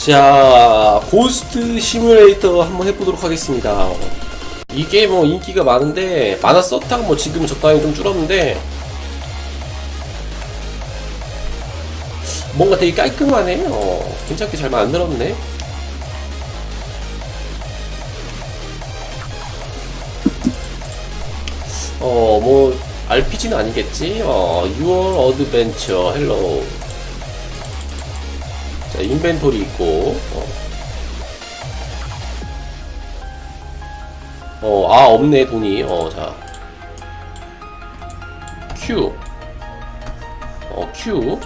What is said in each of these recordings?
자, 고스트 시뮬레이터 한번 해보도록 하겠습니다. 이게 뭐 인기가 많은데, 썼다가 뭐 지금 적당히 좀 줄었는데, 뭔가 되게 깔끔하네. 어, 괜찮게 잘 만들었네. 어, 뭐, RPG는 아니겠지? 어, Your Adventure, Hello. 자, 인벤토리 있고, 어. 어, 아, 없네, 돈이. 어, 자. Q. 어, Q.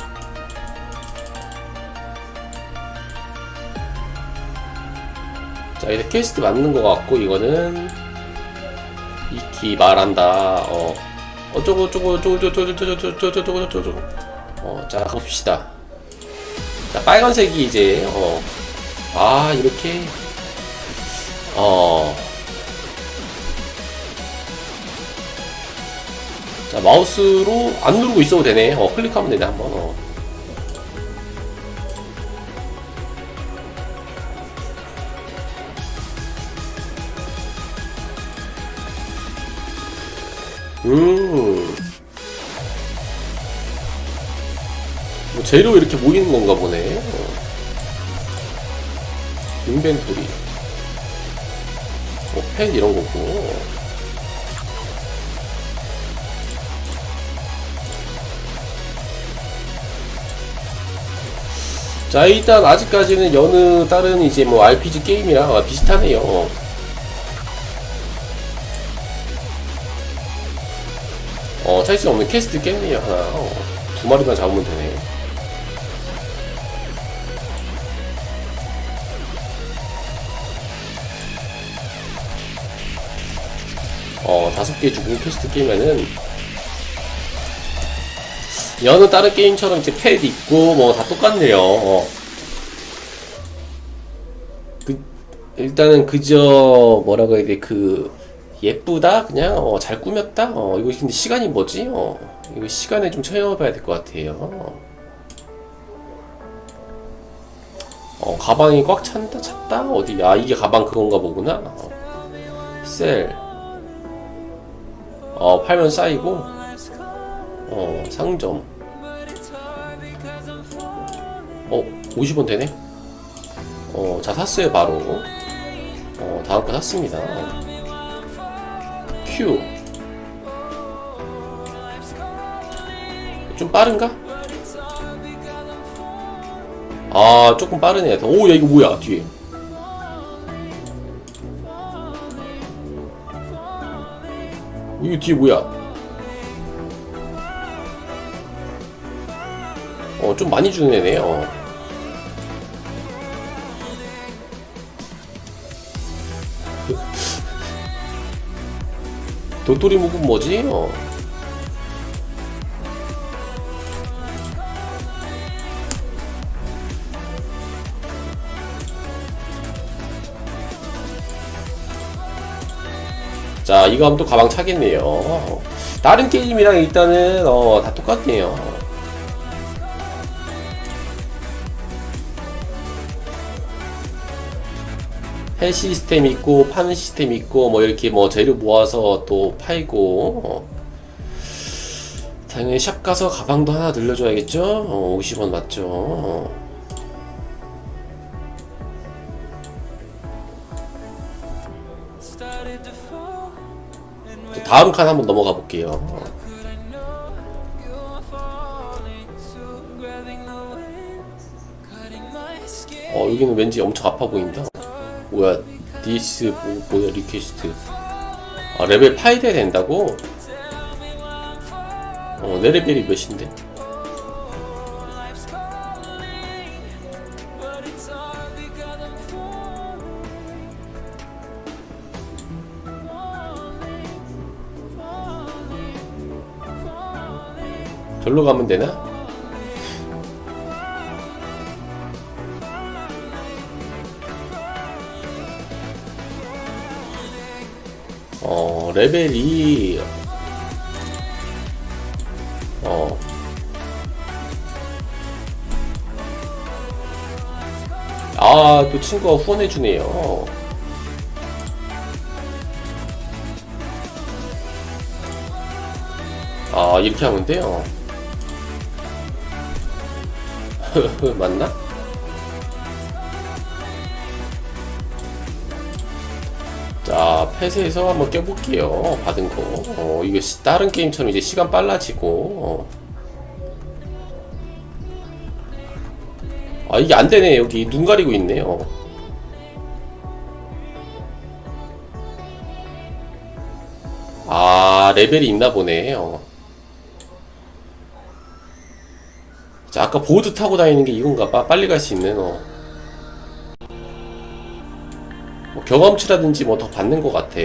자, 이제 퀘스트 맞는 것 같고, 이거는. 이키 말한다. 어. 어쩌고 저쩌고 저쩌고 저쩌고 저쩌고 저쩌고 저쩌고 저쩌고 어, 자, 가봅시다. 자, 빨간색이 이제, 어. 아, 이렇게. 어. 자, 마우스로 안 누르고 있어도 되네. 어, 클릭하면 되네, 한번. 어. 음. 재료 이렇게 모이는 건가 보네. 어. 인벤토리. 뭐, 펜 이런 거고. 자, 일단 아직까지는 여느 다른 이제 뭐 RPG 게임이랑 비슷하네요. 어, 차이스 없는 캐스트 깼네요, 하나. 어, 두 마리만 잡으면 되네. 어, 개 주고 캐스트 깨면은, 여느 다른 게임처럼 이제 팻 있고, 뭐, 다 똑같네요. 어. 그, 일단은 그저, 뭐라고 해야 돼, 그, 예쁘다? 그냥, 어, 잘 꾸몄다? 어, 이거 근데 시간이 뭐지? 어, 이거 시간에 좀 채워봐야 될 것 같아요. 어, 가방이 꽉 찬다, 찼다? 어디, 아, 이게 가방 그건가 보구나. 어. 셀. 어, 팔면 쌓이고, 어, 상점. 어, 50원 되네? 어, 자, 샀어요, 바로. 어, 다음 거 샀습니다. Q. 좀 빠른가? 아, 조금 빠르네. 오, 야, 이거 뭐야, 뒤에. 이거 뒤에 뭐야? 어, 좀 많이 주는 애네, 어. 도토리 묵은 뭐지? 어. 자, 이거 하면 또 가방 차겠네요. 다른 게임이랑 일단은 어, 다 똑같네요. 해 시스템 있고 파는 시스템 있고 뭐 이렇게 뭐 재료 모아서 또 팔고 어. 당연히 샵 가서 가방도 하나 늘려줘야겠죠? 어, 50원 맞죠? 어. 다음 칸 한번 넘어가 볼게요. 어. 어, 여기는 왠지 엄청 아파 보인다. 뭐야, 디스 뭐, 뭐야 리퀘스트. 아 레벨 8 돼야 된다고? 어, 내 레벨이 몇인데? 절로 가면 되나? 어, 레벨이 어 아, 또 친구가 후원해주네요. 아, 이렇게 하면 돼요. 맞나? 자, 펫에서 한번 껴볼게요. 받은 거. 어, 시- 다른 게임처럼 이제 시간 빨라지고. 어. 아, 이게 안 되네. 여기 눈 가리고 있네요. 아, 레벨이 있나 보네요. 자, 아까 보드 타고 다니는 게 이건가 봐. 빨리 갈 수 있는, 어. 뭐 경험치라든지 뭐 더 받는 것 같아.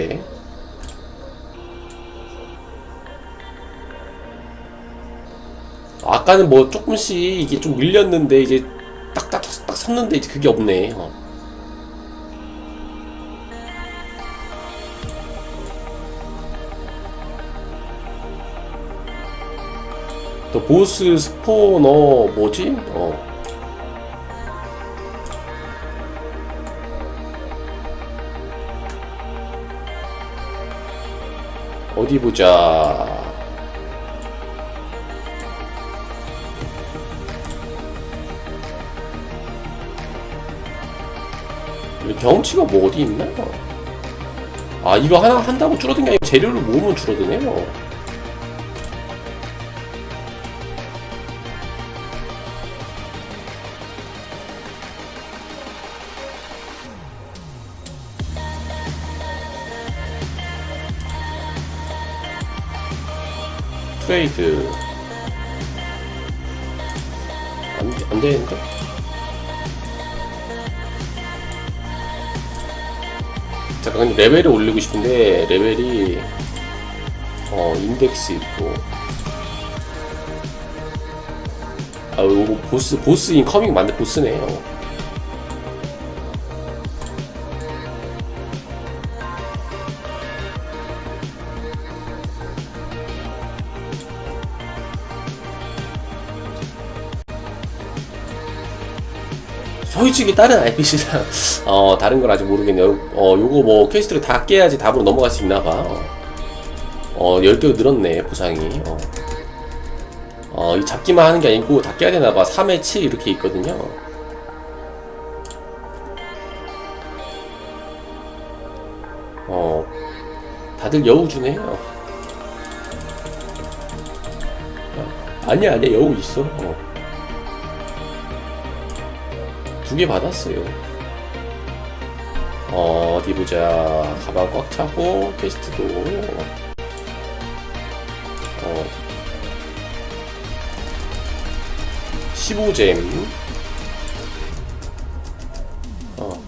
아까는 뭐 조금씩 이게 좀 밀렸는데 이제 딱딱 딱 섰는데 이제 그게 없네. 어. 또 보스 스포너 뭐지? 어. 어디 보자. 여기 경험치가 뭐 어디 있나? 아 이거 하나 한다고 줄어든 게 아니고 재료를 모으면 줄어드네요. 트레이드. 안, 돼- 안 되는데? 잠깐 근데 레벨을 올리고 싶은데 레벨이 어 인덱스 있고. 아 이거 보스 보스 인 커밍 맞네 보스네요 솔직히 다른 RPG랑 어 다른 걸 아직 모르겠네요. 어 요거 뭐 퀘스트를 다 깨야지 답으로 넘어갈 수 있나 봐. 어 10개가 늘었네 보상이. 어. 어, 이 잡기만 하는 게 아니고 다 깨야 되나 봐. 3회 7 이렇게 있거든요. 어. 다들 여우 주네요. 아니야, 아니야. 여우 있어. 어. 두 개 받았어요. 어, 어디 보자. 가방 꽉 차고, 퀘스트도. 어, 15잼. 어.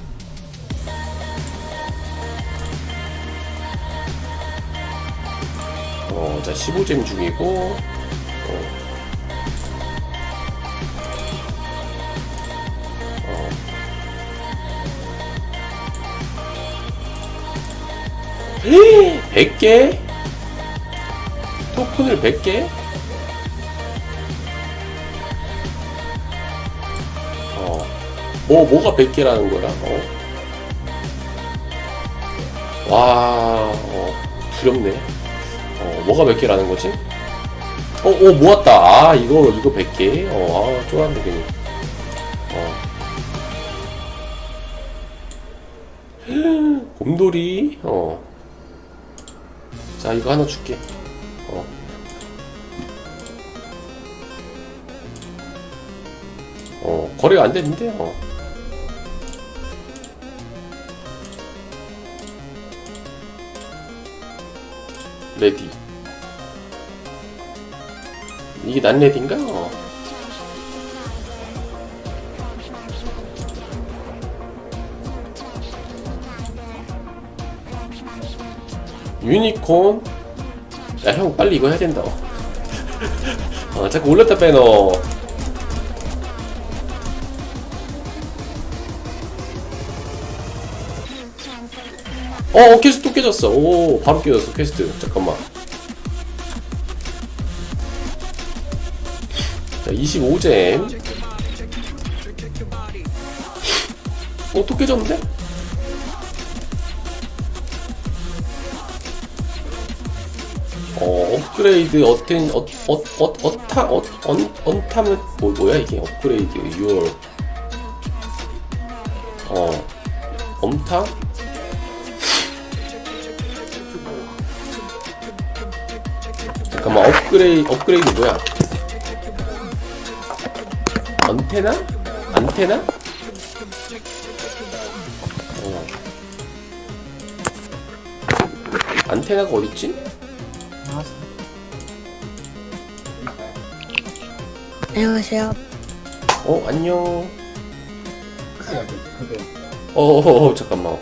어, 자, 15잼 중이고, 100개? 토큰을 100개? 어. 뭐, 뭐가 100개라는 거야? 어. 와, 어, 두렵네. 어, 뭐가 100개라는 거지? 어, 어, 모았다. 아, 이거, 이거 100개? 어, 아, 쫄았네, 괜히. 어. 곰돌이, 어. 자, 이거 하나 줄게. 어. 어, 거래가 안 됐는데, 어. 레디. 이게 난 레디인가? 어. 유니콘. 야, 형, 빨리 이거 해야 된다. 어, 자꾸 올렸다 빼너. 어, 어, 퀘스트 또 깨졌어. 오, 바로 깨졌어, 퀘스트. 잠깐만. 자, 25잼. 어, 또 깨졌는데? 어, 업그레이드, 어텐, 어, 어, 어, 어타, 어, 언, 언타면, 뭐, 뭐야, 이게? 업그레이드, 6월. 어, 엄타? 잠깐만, 업그레이드, 업그레이드 뭐야? 안테나? 안테나? 어. 안테나가 어딨지? 안녕하세요. 어, 안녕. 근데 어, 어, 어, 잠깐만.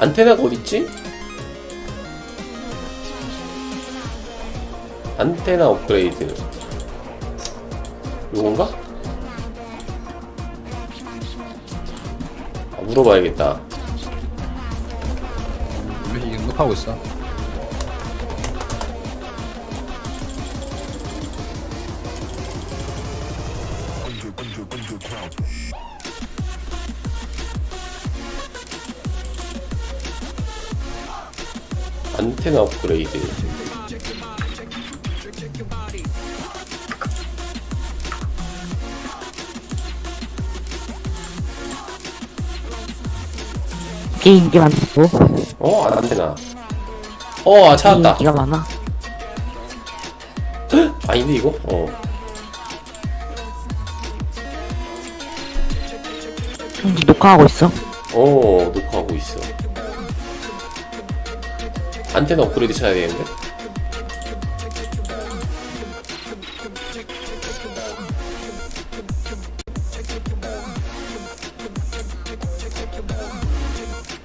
안테나가 어딨지? 안테나 업그레이드. 요건가? 아, 물어봐야겠다. 왜 이게 응급하고 있어? 안테나 업그레이드. 게 인기 많다고? 어, 안 안테나. 어, 아, 찾았다. 인기가 많아. 아닌데, 이거? 어. 형도 녹화하고 있어. 어, 녹화하고 있어. 안테나 업그레이드 쳐야 되는데?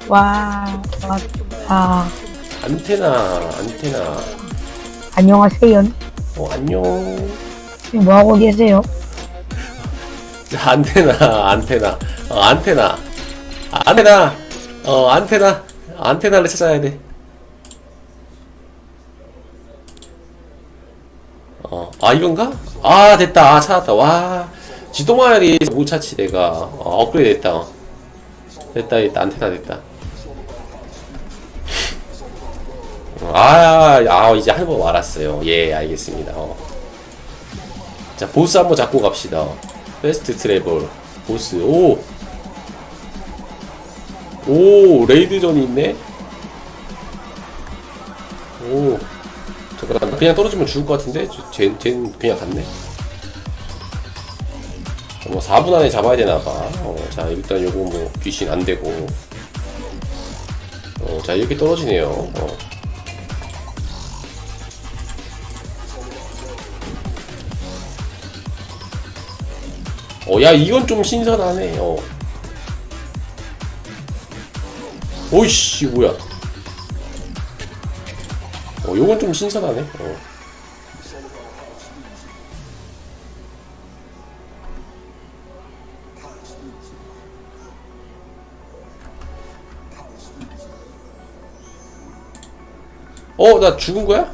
와, 와, 아, 안테나, 안테나. 안녕하세요. 어, 안녕. 지금 뭐하고 계세요? 자, 안테나, 안테나, 어, 안테나, 아, 안테나, 어, 안테나, 안테나를 찾아야 돼. 어, 아, 이건가? 아, 됐다. 아, 찾았다. 와, 지동아리 못 찾지, 내가. 어, 업그레이드 됐다. 어. 됐다, 됐다. 안테나 됐다. 어, 아, 아, 이제 한 번 알았어요. 예, 알겠습니다. 어. 자, 보스 한번 잡고 갑시다. 베스트 트래블. 보스. 오! 오, 레이드전이 있네? 오. 잠깐, 그냥 떨어지면 죽을 것 같은데? 쟤는 그냥 갔네? 뭐, 4분 안에 잡아야 되나봐. 어, 자, 일단 요거 뭐, 귀신 안 되고. 어, 자, 이렇게 떨어지네요. 어. 어, 야, 이건 좀 신선하네, 어. 오이씨, 뭐야. 어, 요건 좀 신선하네, 어. 어, 나 죽은 거야?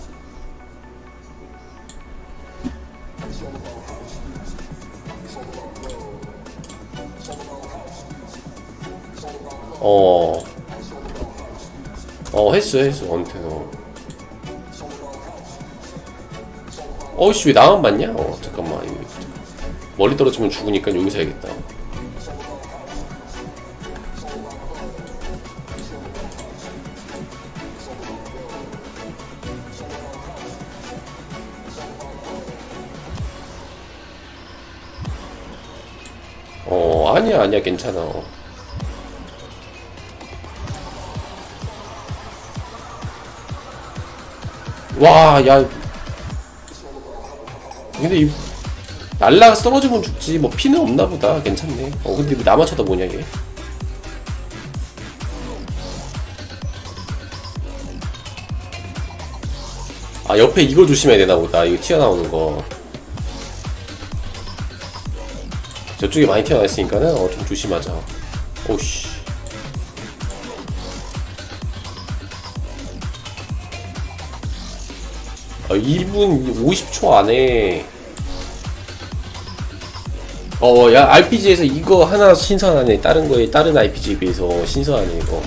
어. 어, 했어, 했어, 원태너. 어이씨, 왜 나만 봤냐? 어, 잠깐만. 이거, 멀리 떨어지면 죽으니까 여기서 해야겠다. 어, 아니야, 아니야, 괜찮아. 와, 야. 근데 이 날라가 떨어지면 죽지. 뭐 피는 없나 보다. 괜찮네. 어, 근데 왜 나만 쳐다보냐, 얘. 아, 옆에 이거 조심해야 되나 보다. 이거 튀어나오는 거. 저쪽에 많이 튀어나와 있으니까는, 어, 좀 조심하자. 오씨. 2분 50초 안에 어, 야, RPG에서 이거 하나 신선하네. 다른 거에, 다른 RPG에 비해서 신선하네, 이거.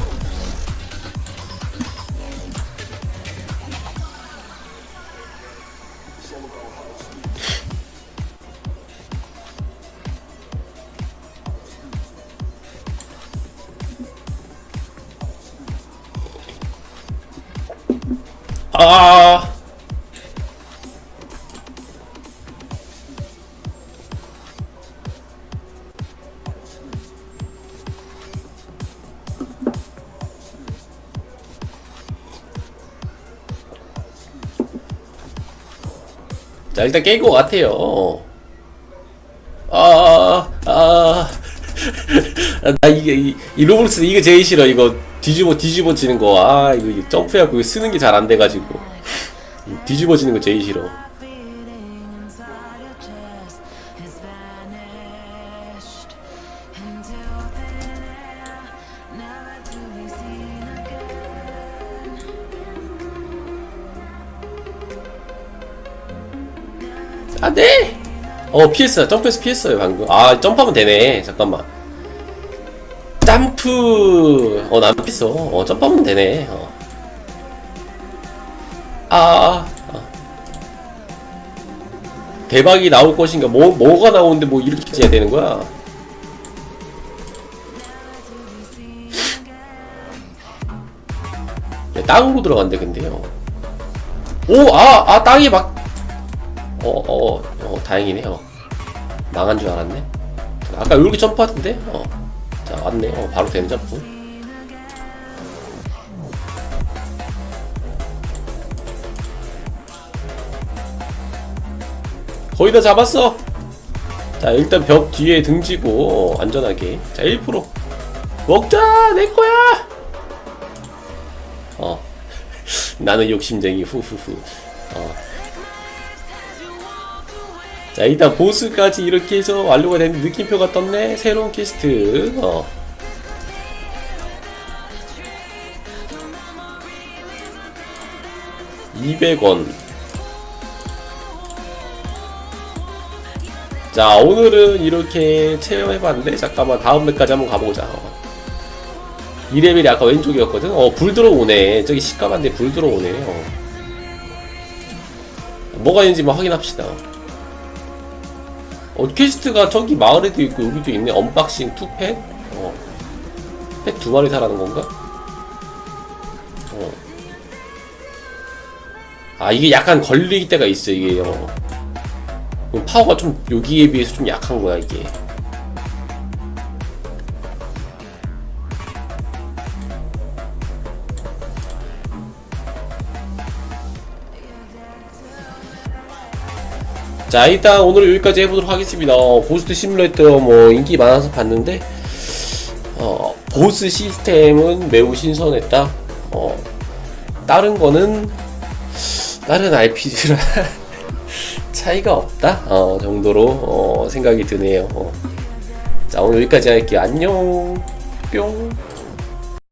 아, 자, 일단 깰 것 같아요. 아, 아, 나 이게, 이, 이 로블록스 이거 제일 싫어. 이거 뒤집어, 뒤집어지는 거. 아, 이거, 점프해갖고 쓰는 게 잘 안 돼가지고. 뒤집어지는 거 제일 싫어. 어, 피했어요. 점프해서 피했어요, 방금. 아, 점프하면 되네. 잠깐만. 점프! 어, 난 피했어. 어, 점프하면 되네. 어. 아, 아. 대박이 나올 것인가? 뭐, 뭐가 나오는데 뭐 이렇게 해야 되는 거야? 야, 땅으로 들어간대, 근데요. 오, 아, 아, 땅이 막, 어, 어, 어, 다행이네 요. 망한 줄 알았네. 아까 이렇게 점프하던데? 어. 자, 왔네. 어, 바로 되는 점프. 거의 다 잡았어! 자, 일단 벽 뒤에 등지고, 어, 안전하게. 자, 1%. 먹자! 내 거야! 어. 나는 욕심쟁이, 후후후. 어. 자 일단 보스까지 이렇게 해서 완료가 된 느낌표가 떴네. 새로운 퀘스트. 어. (200원) 자 오늘은 이렇게 체험해봤는데 잠깐만 다음 맵까지 한번 가보자. 어. 2레벨이 아까 왼쪽이었거든? 어불 들어오네. 저기 시까만데 불 들어오네. 어. 뭐가 있는지 만 확인합시다. 어, 퀘스트가 저기 마을에도 있고 여기도 있네. 언박싱 투펫? 어. 펫 두 마리 사라는 건가? 어. 아, 이게 약간 걸릴 때가 있어, 이게. 어. 파워가 좀 여기에 비해서 좀 약한 거야, 이게. 자 일단 오늘 여기까지 해보도록 하겠습니다. 어, 보스트 시뮬레이터 뭐 인기 많아서 봤는데 어, 보스 시스템은 매우 신선했다. 어, 다른 거는 다른 RPG랑 차이가 없다. 어, 정도로 어, 생각이 드네요. 어. 자 오늘 여기까지 할게요. 안녕. 뿅